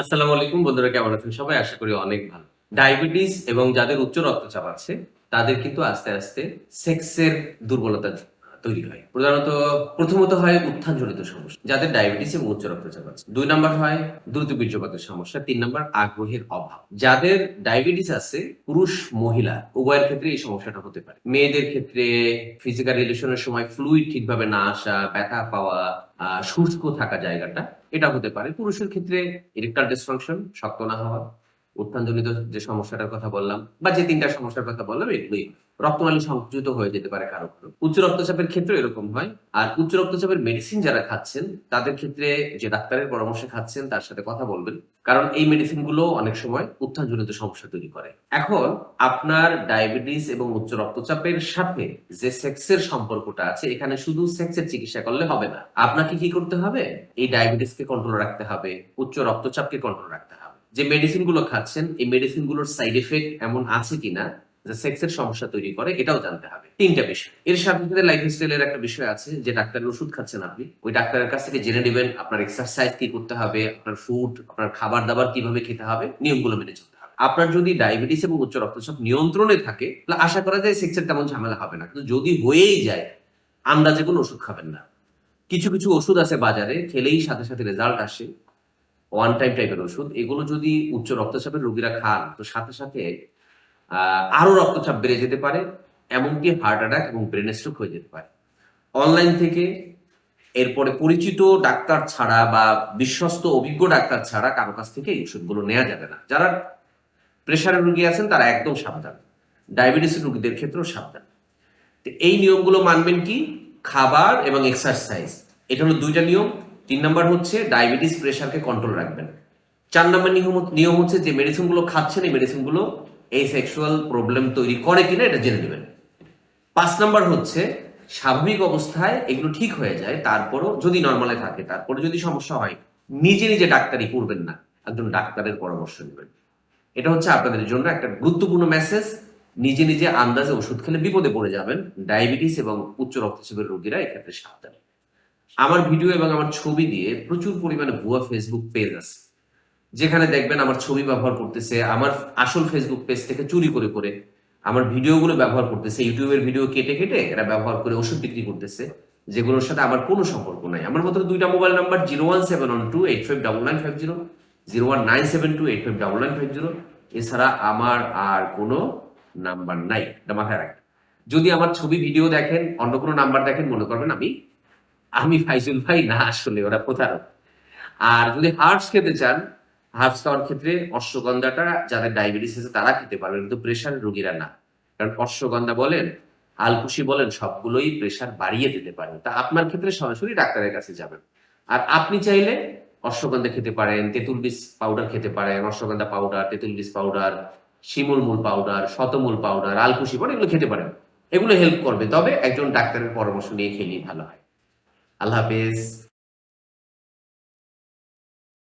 আসসালামু আলাইকুম বন্ধুরা, কেমন আছেন সবাই? আশা করি অনেক ভালো। ডায়াবেটিস এবং যাদের উচ্চ রক্তচাপ আছে, তাদের কিন্তু আস্তে আস্তে সেক্সের দুর্বলতা তৈরি হয়। প্রধানত, প্রথমত হয় উত্থান উত্থানজনিত সমস্যা, যাদের ডায়াবেটিস এবং উচ্চ রক্তচাপ আছে। দুই নম্বর হয় দ্রুত বীর্যপাতের সমস্যা, তিন নম্বর আগ্রহের অভাব। যাদের ডায়াবেটিস আছে, পুরুষ, মহিলা, উভয়ের ক্ষেত্রে এই সমস্যাটা হতে পারে। মেয়েদের ক্ষেত্রে ফিজিক্যাল রিলেশনের সময় ফ্লুইড ঠিকভাবে না আসা, ব্যথা পাওয়া শুষ্ক থাকা জায়গাটা এটা হতে পারে। পুরুষের ক্ষেত্রে ইরেকটাল ডিসফাংশন শক্ত না হওয়া, উত্থানজনিত যে সমস্যাটার কথা বললাম, বা যে তিনটা সমস্যার কথা বললাম, এগুলোই। রক্তনালী সংকুচিত হয়ে যেতে পারে কারও কারও। উচ্চ রক্তচাপের ক্ষেত্রে এরকম হয়। আর উচ্চ রক্তচাপের মেডিসিন যারা খাচ্ছেন, তাদের ক্ষেত্রে যে ডাক্তারের পরামর্শে খাচ্ছেন, তার সাথে কথা বলবেন। কারণ এই মেডিসিনগুলো অনেক সময় উত্থানজনিত সমস্যা তৈরি করে। এখন আপনার ডায়াবেটিস এবং উচ্চ রক্তচাপের সাথে যে সেক্সের সম্পর্কটা আছে, এখানে শুধু সেক্সের চিকিৎসা করলে হবে না। আপনাকে কি করতে হবে? এই ডায়াবেটিসকে কন্ট্রোল রাখতে হবে, উচ্চ রক্তচাপকে কন্ট্রোল রাখতে হবে। যে মেডিসিনগুলো খাচ্ছেন, এই মেডিসিনগুলোর সাইড এফেক্ট এমন আছে কিনা যে সেক্সের সমস্যা তৈরি করে, এটাও জানতে হবে। তিনটা বিষয়। এর সাথে সাথে লাইফ স্টাইলের একটা বিষয় আছে যে ডাক্তারের ওষুধ খাচ্ছেন আপনি, ওই ডাক্তারের কাছ থেকে জেনে নেবেন আপনার এক্সারসাইজ কি করতে হবে, আপনার ফুড আপনার খাবার দাবার কীভাবে খেতে হবে, নিয়মগুলো মেনে চলতে হবে। আপনার যদি ডায়াবেটিস এবং উচ্চ রক্তচাপ নিয়ন্ত্রণে থাকে, তাহলে আশা করা যায় সেক্সের তেমন ঝামেলা হবে না। কিন্তু যদি হয়েই যায়, আন্দাজে কোনো ওষুধ খাবেন না। কিছু কিছু ওষুধ আছে বাজারে, খেলেই সাথে সাথে রেজাল্ট আসে। ওয়ান টাইম টাইপের ওষুধ। এগুলো যদি উচ্চ রক্তচাপের রোগীরা খান, তো সাথে সাথে আহ, আরও রক্তচাপ বেড়ে যেতে পারে এমনকি হার্ট অ্যাটাক এবং ব্রেন স্ট্রোক হয়ে যেতে পারে। অনলাইন থেকে এরপরে পরিচিত ডাক্তার ছাড়া বা বিশ্বস্ত অভিজ্ঞ ডাক্তার ছাড়া কারও কাছ থেকে এই ওষুধগুলো নেওয়া যাবে না। যারা প্রেশারের রুগী আছেন তারা একদম সাবধান। ডায়াবেটিসের রুগীদের ক্ষেত্রেও সাবধান। এই নিয়মগুলো মানবেন কি? খাবার এবং এক্সারসাইজ এটা হলো দুইটা নিয়ম। তিন নাম্বার হচ্ছে ডায়াবেটিস প্রেশারকে কন্ট্রোল রাখবেন। চার নাম্বার নিয়ম নিয়ম হচ্ছে যে মেডিসিনগুলো খাচ্ছেন এই মেডিসিনগুলো এই সেক্সুয়াল প্রবলেম তৈরি করে কিনা এটা জেনে নেবেন। পাঁচ নাম্বার হচ্ছে, স্বাভাবিক অবস্থায় এগুলো ঠিক হয়ে যায়, তারপরও যদি নর্মালে থাকে তারপরে যদি সমস্যা হয়, নিজে নিজে ডাক্তারি করবেন না। একজন ডাক্তারের পরামর্শ নেবেন। এটা হচ্ছে আপনাদের জন্য একটা গুরুত্বপূর্ণ মেসেজ নিজে নিজে আন্দাজে ওষুধ খেলে বিপদে পড়ে যাবেন। ডায়াবেটিস এবং উচ্চ রক্তচাপের রোগীরা এক্ষেত্রে সাবধান। আমার ভিডিও এবং আমার ছবি দিয়ে প্রচুর পরিমাণে ভুয়া ফেসবুক পেজ আছে। যেখানে দেখবেন আমার ছবি ব্যবহার করতেছে, আমার আসল ফেসবুক পেজ থেকে চুরি করে করে আমার ভিডিওগুলো ব্যবহার করতেছে, ইউটিউবের ভিডিও কেটে কেটে এরা ব্যবহার করে ওষুধ বিক্রি করতেছে, যেগুলোর সাথে আমার কোনো সম্পর্ক নাই। আমার মতো দুইটা mobile number zero one seven one two eight five double nine five zero zero one nine seven two eight five double nine five zero এছাড়া আমার আর কোনো নাম্বার নাই। এটা মাথায় রাখবেন। যদি আমার ছবি ভিডিও দেখেন, অন্য কোনো নাম্বার দেখেন, মনে করবেন আমি আমি ফাইজুল ভাই, না আসলে ওরা প্রতারক। আর যদি হার্বস খেতে চান হার্বস খাওয়ার ক্ষেত্রে অশ্বগন্ধাটা যাদের ডায়াবেটিস আছে তারা খেতে পারবেন কিন্তু প্রেশার রোগীরা না। কারণ অশ্বগন্ধা বলেন, আলকুশি বলেন, সবগুলোই প্রেশার বাড়িয়ে দিতে পারে। তা আপনার ক্ষেত্রে সরাসরি ডাক্তারের কাছে যাবেন। আর আপনি চাইলে অশ্বগন্ধা খেতে পারেন, তেঁতুল বীজ পাউডার খেতে পারেন, অশ্বগন্ধা পাউডার তেঁতুল বীজ পাউডার শিমুল মূল পাউডার শতমূল পাউডার আলকুশি পাউডার এগুলো খেতে পারেন। এগুলো হেল্প করবে, তবে একজন ডাক্তারের পরামর্শ নিয়ে খেলেই ভালো হয়। আল্লাহ হাফেজ।